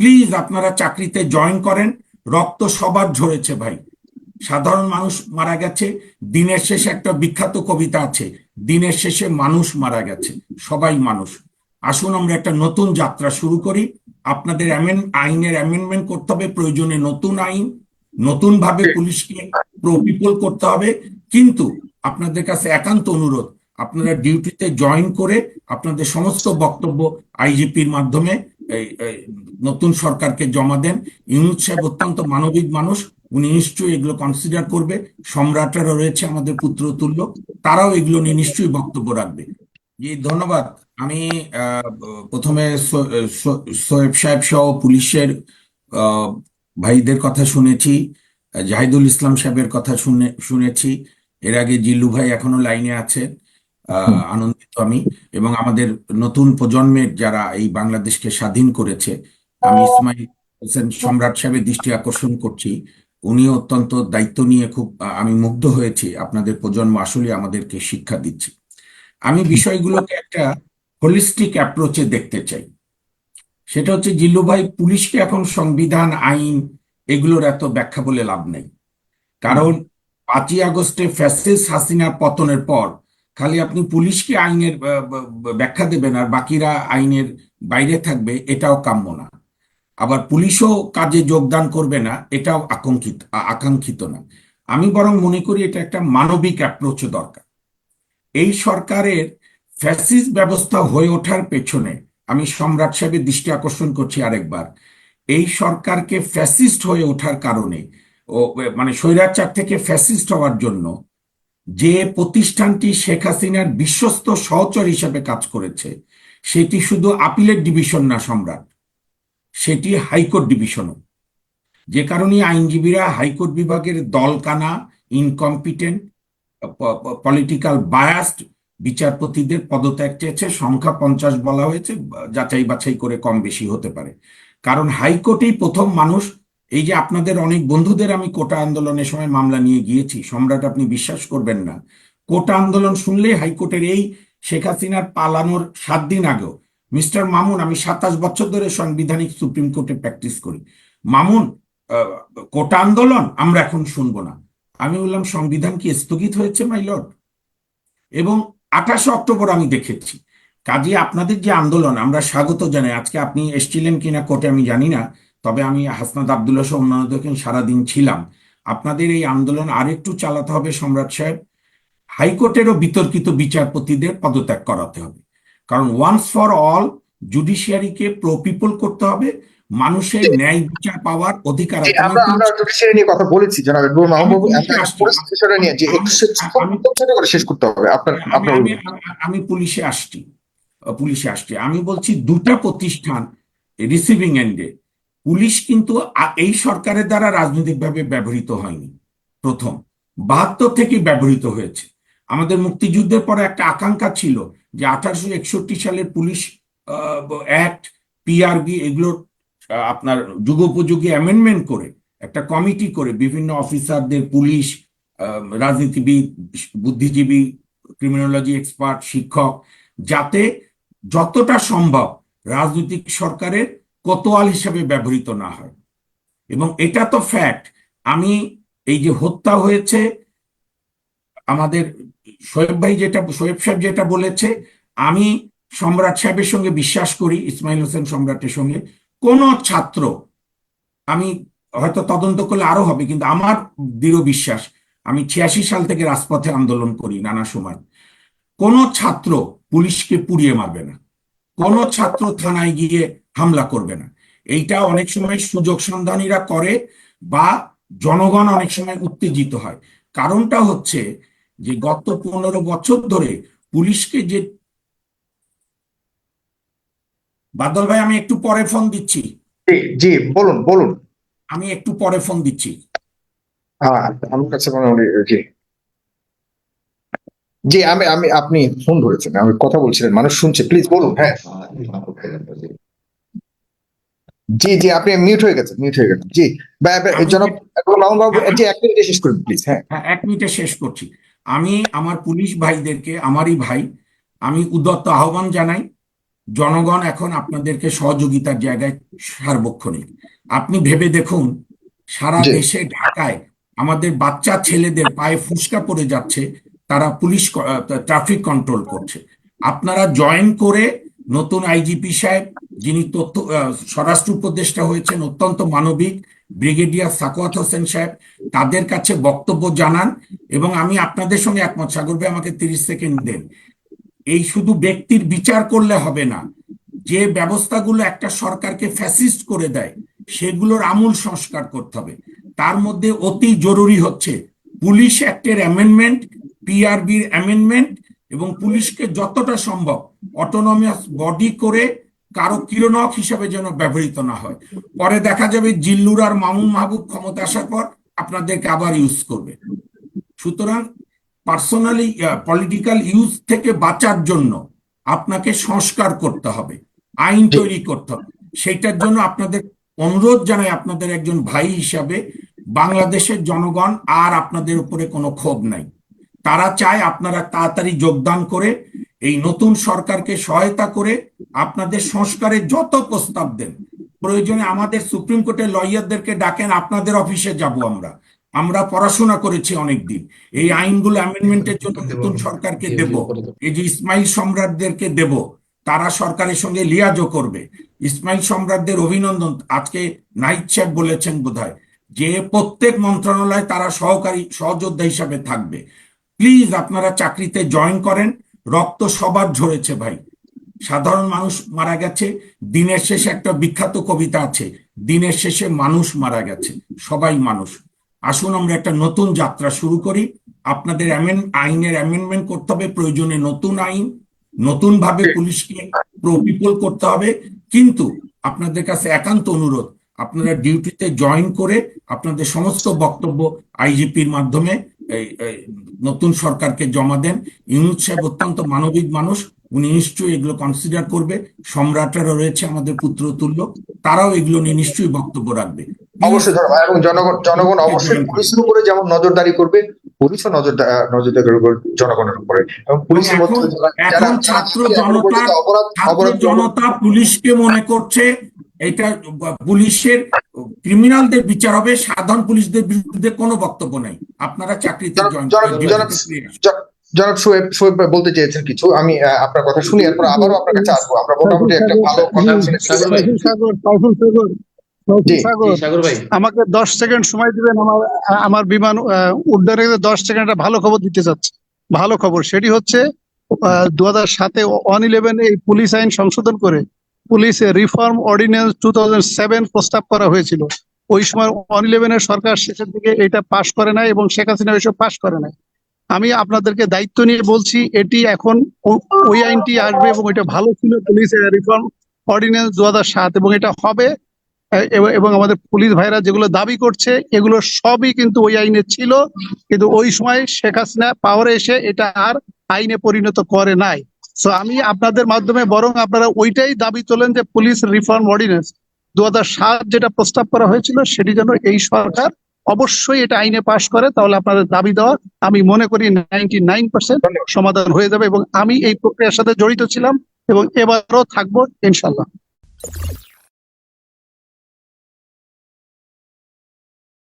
Please আপনারা চাকরিতে join করেন। রক্ত সবার ঝরেছে ভাই। সাধারণ মানুষ মারা গেছে। দিনের শেষে একটা বিখ্যাত কবিতা আছে দিনের শেষে মানুষ মারা গেছে সবাই মানুষ। আসুন আমরা একটা নতুন যাত্রা শুরু করি। আপনাদের আইনের অ্যামেন্ডমেন্ট করতে হবে প্রয়োজনে নতুন আইন নতুন ভাবে পুলিশকে প্রপিপল করতে হবে। কিন্তু আপনাদের কাছে একান্ত অনুরোধ আপনারা ডিউটিতে জয়েন করে আপনাদের সমস্ত বক্তব্য আইজিপির মাধ্যমে নতুন সরকারকে জমা দেন। ইউনুস সাহেব অত্যন্ত মানবিক মানুষ। উনি নিশ্চয়ই এগুলো কনসিডার করবে। সম্রাটরা রয়েছে আমাদের পুত্র তুল্য তারাও এগুলো নিয়ে নিশ্চয়ই বক্তব্য রাখবে। জি, ধন্যবাদ। আমি প্রথমে সোয়েব সাহেব সহ পুলিশের ভাইদের কথা শুনেছি, জাহিদুল ইসলাম সাহেবের কথা শুনে, শুনেছি। এর আগে জিল্লু ভাই এখনও লাইনে আছে আনন্দিত আমি। এবং আমাদের নতুন প্রজন্মের যারা এই বাংলাদেশকে স্বাধীন করেছে, আমি ইসমাইল হোসেন সম্রাট সাহেবের দৃষ্টি আকর্ষণ করছি। উনি অত্যন্ত দায়িত্ব নিয়ে খুব আমি মুগ্ধ হয়েছি। আপনাদের প্রজন্ম আসলে আমাদেরকে শিক্ষা দিচ্ছে। আমি বিষয়গুলোকে একটা হোলিস্টিক অ্যাপ্রোচে দেখতে চাই। সেটা হচ্ছে, জিল্লু ভাই, পুলিশকে এখন সংবিধান, আইন এগুলোর এত ব্যাখ্যা বলে লাভ নেই। কারণ পাঁচই আগস্টে ফ্যাসিস্ট হাসিনার পতনের পর খালি আপনি পুলিশকে আইনের ব্যাখ্যা দেবেন আর বাকিরা আইনের বাইরে থাকবে, এটাও কাম্য না। আবার পুলিশও কাজে যোগদান করবে না, এটাও আকাঙ্ক্ষিত আকাঙ্ক্ষিত না। আমি বরং মনে করি এটা একটা মানবিক অ্যাপ্রোচ দরকার। এই সরকারের ফ্যাসিস্ট ব্যবস্থা হয়ে ওঠার পেছনে আমি সম্রাট সাহেবের দৃষ্টি আকর্ষণ করছি আরেকবার। এই সরকারকে ফ্যাসিস্ট হয়ে ওঠার কারণে, ও মানে স্বৈরাচার থেকে ফ্যাসিস্ট হওয়ার জন্য যে প্রতিষ্ঠানটি শেখ হাসিনার বিশ্বস্ত সহচর হিসেবে কাজ করেছে, সেটি শুধু আপিলের ডিভিশন না সম্রাট, সেটি হাইকোর্ট ডিভিশনও। যে কারণে আইনজীবীরা হাইকোর্ট বিভাগের দলকানা ইনকম্পিটেন্ট পলিটিক্যাল বায়াসড বিচারপতিদের পদত্যাগ চেয়েছে, সংখ্যা পঞ্চাশ বলা হয়েছে যাচাই বাছাই করে কম বেশি হতে পারে। কারণ হাইকোর্টেই প্রথম মানুষ এই যে আপনাদের অনেক বন্ধুদের আমি কোটা আন্দোলনের সময় মামলা নিয়ে গিয়েছি, সম্রাট আপনি বিশ্বাস করবেন না। কোটা আন্দোলন শুনলে হাইকোর্টের এই শেখ হাসিনার পালানোর সাত দিন আগেও। মিস্টার মামুন, আমি সাতাশ বছর ধরে সাংবিধানিক সুপ্রিম কোর্টে প্র্যাকটিস করি। মামুন কোটা আন্দোলন আমরা এখন শুনব না। আমি বললাম, সংবিধান কি স্থগিত হয়েছে, মাই লর্ড? এবং আঠাশে অক্টোবর আমি দেখেছি। কাজে আপনাদের যে আন্দোলন, আমরা স্বাগত জানাই। আজকে আপনি এসেছিলেন কিনা কোর্টে আমি জানি না। তবে আমি হাসনাত আবদুল্লাহ সহ অন্যান্যদেরকে সারাদিন ছিলাম। আপনাদের এই আন্দোলন আরেকটু চালাতে হবে সম্রাট সাহেব। হাইকোর্টেরও বিতর্কিত বিচারপতিদের পদত্যাগ করাতে হবে। কারণ ওয়ান্স ফর অল জুডিশিয়ারিকে প্রো পিপল করতে হবে। মানুষের ন্যায় বিচার পাওয়ার অধিকার আমরা আমরা জুডিশিয়ারি নিয়ে কথা বলেছি জনাব মাহবুব আমি আমরা আসছি। পুলিশ বিষয়টা নিয়ে যে একটু আমি- ছোট করে শেষ করতে হবে। আপনার আপনার আমি আমি পুলিশে আসছি। পুলিশে আসছি। আমি বলছি দুটা প্রতিষ্ঠান রিসিভিং এন্ডে পুলিশ কিন্তু এই সরকারের দ্বারা রাজনৈতিকভাবে ব্যবহৃত হয়নি। প্রথম। বাহাত্তর থেকে ব্যবহৃত হয়েছে। আমাদের মুক্তিযুদ্ধের পরে একটা আকাঙ্ক্ষা ছিল যে আঠারোশো একষট্টি সালের পুলিশ অ্যাক্ট পিআরবি এগুলোর আহ, আপনার যুগোপযোগী অ্যামেন্ডমেন্ট করে একটা কমিটি করে বিভিন্ন অফিসারদের পুলিশ রাজনীতিবিদ বুদ্ধিজীবী ক্রিমিনোলজি এক্সপার্ট শিক্ষক যাতে যতটা সম্ভব রাজনৈতিক সরকারের কোতোয়াল হিসেবে ব্যবহৃত না হয়। এবং এটা তো ফ্যাক্ট আমি এই যে হত্যা হয়েছে, আমাদের শোয়েব ভাই যেটা, শোয়েব সাহেব যেটা বলেছে, আমি সম্রাট সাহেবের সঙ্গে বিশ্বাস করি, ইসমাইল হোসেন সম্রাটের সঙ্গে। কোন ছাত্র, আমি হয়তো তদন্ত করলে আরও হবে, কিন্তু আমার দৃঢ় বিশ্বাস, আমি ছিয়াশি সাল থেকে রাজপথে আন্দোলন করি নানা সময়। কোন ছাত্র পুলিশকে পুড়িয়ে মারবে না। কোন ছাত্র থানায় গিয়ে হামলা করবে না। এইটা অনেক সময় সুযোগ সন্ধানীরা করে বা জনগণ অনেক সময় উত্তেজিত হয়। কারণটা হচ্ছে যে গত পনেরো বছর ধরে পুলিশকে যে বাদল ভাই আমি একটু পরে ফোন দিচ্ছি। জি বলুন বলুন। আমি একটু পরে ফোন দিচ্ছি। হ্যাঁ আমার কাছে মনে জি। জি আমি আমি আপনি ফোন ধরেছেন আমি কথা বলছিলেন মানুষ শুনছে প্লিজ বলুন হ্যাঁ। জি জি আপনি মিউট হয়ে গেছেন মিউট হয়ে গেছেন। জি জনাব বাবু জি এক মিনিটে শেষ করুন প্লিজ হ্যাঁ। হ্যাঁ এক মিনিটে শেষ করছি। আমি আমার পুলিশ ভাইদেরকে আমারই ভাই আমি উদ্যত্ত আহ্বান জানাই জনগণ এখন আপনাদেরকে সহযোগিতার জায়গায় সার্বক্ষণিক। আপনি ভেবে দেখুন সারা দেশে ঢাকায় আমাদের বাচ্চা ছেলেদের পায়ে ফুসকা পড়ে যাচ্ছে তারা পুলিশ ট্রাফিক কন্ট্রোল করছে। আপনারা জয়েন করে নতুন আইজিপি সাহেব যিনি তথ্য স্বরাষ্ট্র উপদেষ্টা হয়েছেন, অত্যন্ত মানবিক, ব্রিগেডিয়ার সাকোয়াত হোসেন সাহেব, তাদের কাছে বক্তব্য জানান এবং আমি আপনাদের সঙ্গে একমত। সাগর ভাই, আমাকে তিরিশ সেকেন্ড দেন। এই শুধু ব্যক্তির বিচার করলে হবে না, যে ব্যবস্থাগুলো একটা সরকারকে ফ্যাসিস্ট করে দেয়, সেগুলোর আমূল সংস্কার করতে হবে। তার মধ্যে অতি জরুরি হচ্ছে পুলিশ অ্যাক্টের অ্যামেন্ডমেন্ট, পিআরবির অ্যামেন্ডমেন্ট এবং পুলিশকে যতটা সম্ভব অটোনমিয়াস বডি করে কারও কিরণক হিসাবে যেন ব্যবহৃত না হয়। পরে দেখা যাবে জিল্লুর আর মামুন মাহবুব ক্ষমতা আসার পর আপনাদেরকে আবার ইউজ করবে। সুতরাং পার্সোনালি পলিটিক্যাল ইউজ থেকে বাঁচার জন্য আপনাকে সংস্কার করতে হবে, আইন তৈরি করতে হবে। সেইটার জন্য আপনাদের অনুরোধ জানাই আপনাদের একজন ভাই হিসাবে, বাংলাদেশের জনগণ আর আপনাদের উপরে কোনো ক্ষোভ নাই। তারা চায় আপনারা তাড়াতাড়ি যোগদান করে এই নতুন সরকারকে সহায়তা করে আপনাদের সংস্কারের যত প্রস্তাব দেন, প্রয়োজনে আমাদের সুপ্রিম কোর্টের লয়ারদেরকে ডাকেন, আপনাদের অফিসে যাব আমরা। আমরা পড়াশোনা করেছি অনেকদিন। এই আইনগুলো অ্যামেন্ডমেন্টের জন্য নতুন সরকারকে দেব। এই যে ইসমাইল সম্রাটদেরকে দেব, তারা সরকারের সঙ্গে লিয়াজও করবে। ইসমাইল সম্রাটদের অভিনন্দন। আজকে নাইট সাহেব বলেছেন বোধহয় যে প্রত্যেক মন্ত্রণালয় তারা সহকারী সহযোদ্ধা হিসাবে থাকবে। প্লিজ আপনারা চাকরিতে জয়েন করেন। রক্ত সবার ঝরেছে ভাই। সাধারণ মানুষ মারা গেছে দিনের শেষে একটা বিখ্যাত কবিতা আছে দিনের শেষে মানুষ মারা গেছে সবাই মানুষ। আসুন আমরা একটা নতুন যাত্রা শুরু করি। আপনাদের আইনের অ্যামেন্ডমেন্ট করতে হবে প্রয়োজনে নতুন আইন নতুন ভাবে পুলিশকে প্রপিপল করতে হবে। কিন্তু আপনাদের কাছে একান্ত অনুরোধ আপনারা ডিউটিতে জয়েন করে আপনাদের সমস্ত বক্তব্য আইজিপির মাধ্যমে নতুন সরকারকে জমা দেন। ইউনুস সাহেব অত্যন্ত মানবিক মানুষ উনি নিশ্চয়ই এগুলো কনসিডার করবে। সম্রাটরা রয়েছে আমাদের পুত্র তুল্য তারাও এগুলো নিয়ে নিশ্চয়ই বক্তব্য রাখবে। অবশ্যই এবং জনগণ জনগণ অবশ্যই পুলিশের উপরে যেমন নজরদারি করবে পুলিশও নজর নজরদারি করবে জনগণের উপরে। এবং পুলিশের মধ্যে ছাত্র জনতা- অপরাধ জনতা পুলিশকে মনে করছে এটা পুলিশের ক্রিমিনালদের বিচার হবে সাধারণ পুলিশদের বিরুদ্ধে কোনো বক্তব্য নাই। আপনারা চাকরিতে জনাব- শোয়েব ভাই বলতে চেয়েছেন কিছু আমি আপনার কথা শুনি এরপর আবারও আপনার কাছে আসব। আমরা মোটামুটি একটা ভালো কথা সাগর সাগর সাগর সাগর। সাগর ভাই। আমাকে দশ সেকেন্ড সময় দিবেন আমার আমার বিমান আহ, উড্ডয়নের দশ সেকেন্ড একটা ভালো খবর দিতে চাচ্ছি। ভালো খবর সেটি হচ্ছে দু হাজার সাতে ওয়ান ইলেভেন এই পুলিশ আইন সংশোধন করে পুলিশ রিফর্ম অর্ডিন্যান্স টু প্রস্তাব করা হয়েছিল। ওই সময় ওয়ান ইলেভেনের সরকার শেষের দিকে এটা পাশ করে নাই এবং শেখ হাসিনা ওইসব পাশ করে নাই। আমি আপনাদেরকে দায়িত্ব নিয়ে বলছি, এটি এখন ওই আইনটি আসবে এবং এটা ভালো ছিল পুলিশ রিফর্ম অর্ডিন্যান্স দু সাত এবং এটা হবে। এবং আমাদের পুলিশ ভাইরা যেগুলো দাবি করছে, এগুলো সবই কিন্তু ওই আইনে ছিল। কিন্তু ওই সময় শেখ হাসিনা পাওয়ারে এসে এটা আর আইনে পরিণত করে নাই। তো আমি আপনাদের মাধ্যমে বরং আপনারা ওইটাই দাবি তোলেন যে পুলিশ রিফর্ম অর্ডিন্যান্স দু সাত যেটা প্রস্তাব করা হয়েছিল সেটি যেন এই সরকার অবশ্যই এটা আইনে পাশ করে তাহলে আপনাদের দাবি দেওয়া আমি মনে করি নাইনটি নাইন পার্সেন্ট সমাধান হয়ে যাবে এবং আমি এই প্রক্রিয়ার সাথে জড়িত ছিলাম এবং এবারও থাকব ইনশাল্লাহ